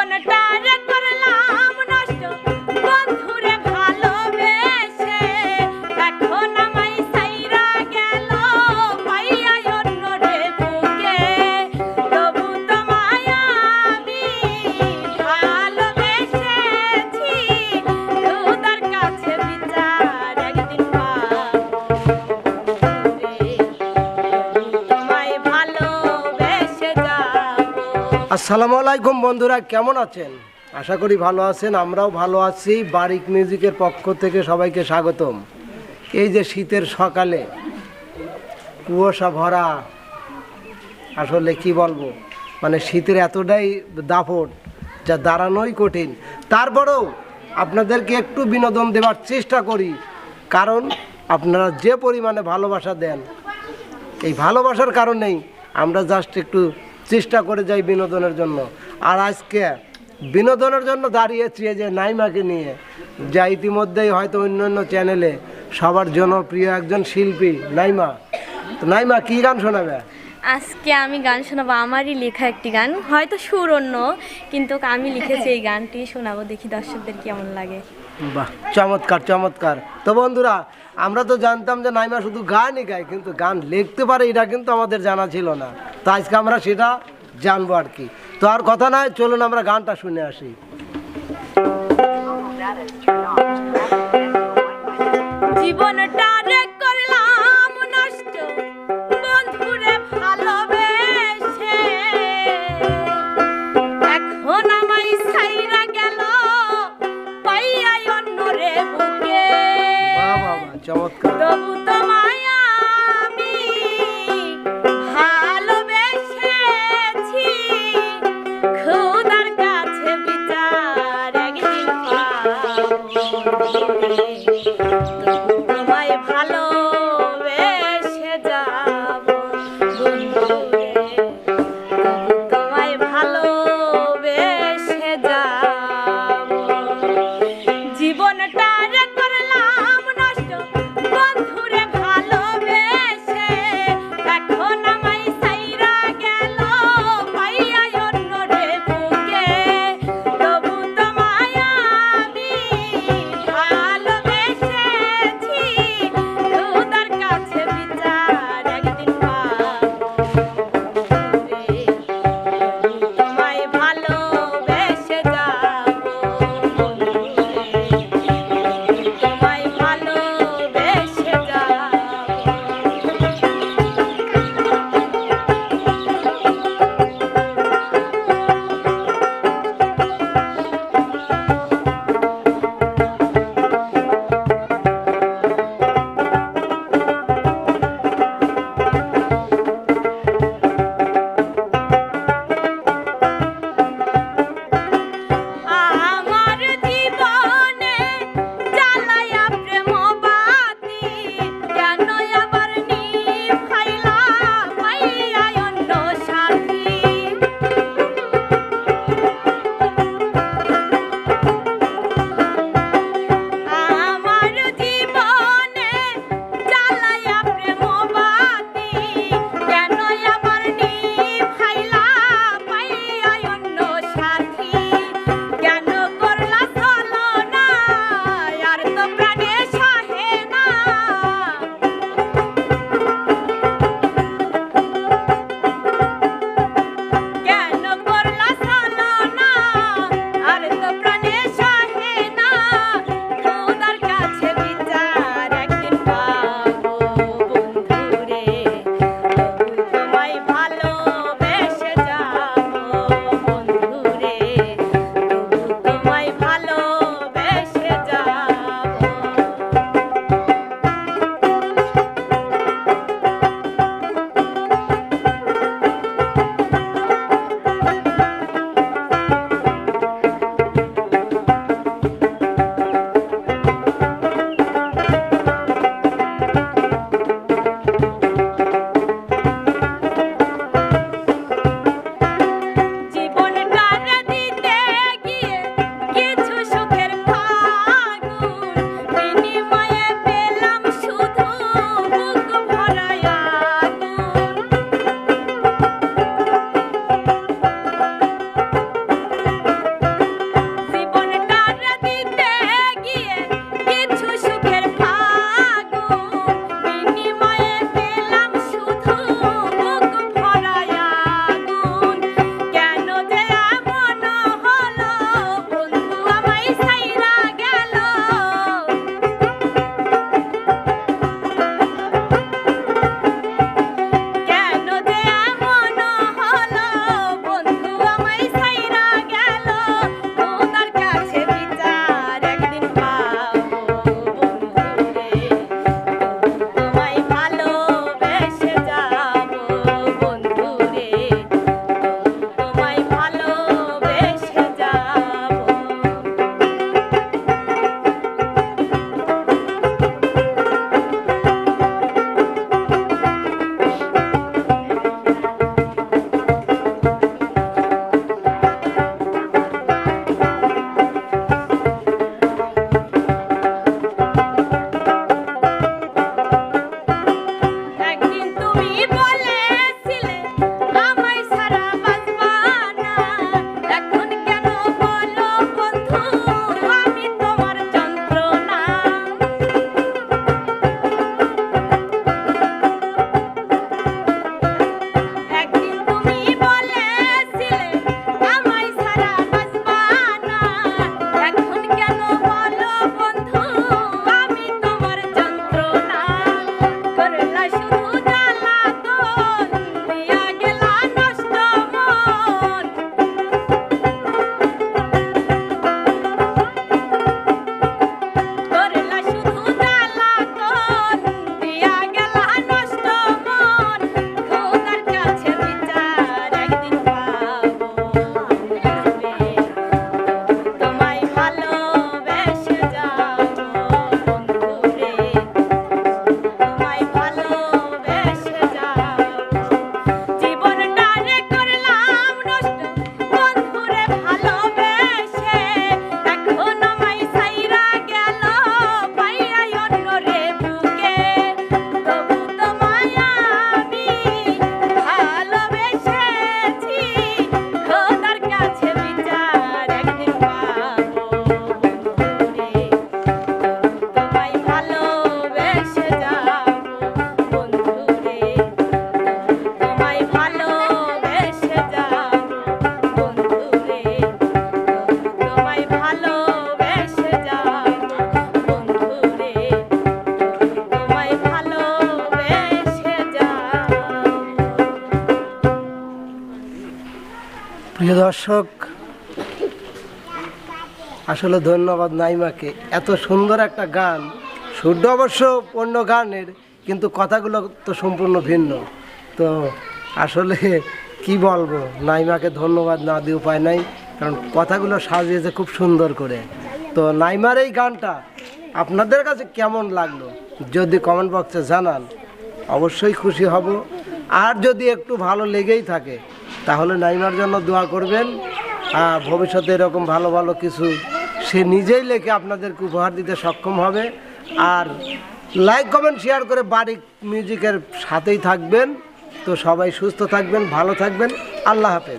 জীবনটা আসসালামু আলাইকুম বন্ধুরা, কেমন আছেন? আশা করি ভালো আছেন, আমরাও ভালো আছি। বারিক মিউজিকের পক্ষ থেকে সবাইকে স্বাগতম। এই যে শীতের সকালে কুয়াশা ভরা, আসলে কি বলব? মানে শীতের এতটাই দাপট, যা দাঁড়ানোই কঠিন। তারপরেও আপনাদেরকে একটু বিনোদন দেওয়ার চেষ্টা করি, কারণ আপনারা যে পরিমাণে ভালোবাসা দেন, এই ভালোবাসার কারণেই আমরা জাস্ট একটু চেষ্টা করে যাই বিনোদনের জন্য। আর আজকে বিনোদনের জন্য দাঁড়িয়েছি যে নাইমাকে নিয়ে। যা ইতিমধ্যেই হয়তো অন্য অন্য চ্যানেলে সবার জনপ্রিয় একজন শিল্পী নাইমা। তো নাইমা কী গান শোনাবে? আজকে আমি গান শোনাবো আমারই লেখা একটি গান। হয়তো সুর অন্য কিন্তু আমি লিখেছি এই গানটি শোনাবো দেখি দর্শকদের কেমন লাগে। বাহ চমৎকার চমৎকার। তো বন্ধুরা আমরা তো জানতাম যে নাইমা শুধু গানই গায়, কিন্তু গান লিখতে পারে এটা কিন্তু আমাদের জানা ছিল না। তো আজকে আমরা সেটা জানব আর কি। তো আর কথা নয় চলুন আমরা গানটা শুনে আসি। জীবনটা দর্শক, আসলে ধন্যবাদ নাইমাকে। এত সুন্দর একটা গান, শুদ্ধ অবশ্য অন্য গানের, কিন্তু কথাগুলো তো সম্পূর্ণ ভিন্ন। তো আসলে কি বলব, নাইমাকে ধন্যবাদ না দিয়ে উপায় নাই, কারণ কথাগুলো সাজিয়েছে খুব সুন্দর করে। তো নাইমার এই গানটা আপনাদের কাছে কেমন লাগল, যদি কমেন্ট বক্সে জানান, অবশ্যই খুশি হব। আর যদি একটু ভালো লেগেই থাকে তাহলে নাইমার জন্য দোয়া করবেন। আর ভবিষ্যতে এরকম ভালো ভালো কিছু সে নিজেই লেখে আপনাদেরকে উপহার দিতে সক্ষম হবে। আর লাইক কমেন্ট শেয়ার করে বাড়ি মিউজিকের সাথেই থাকবেন। তো সবাই সুস্থ থাকবেন, ভালো থাকবেন। আল্লাহ হাফেজ।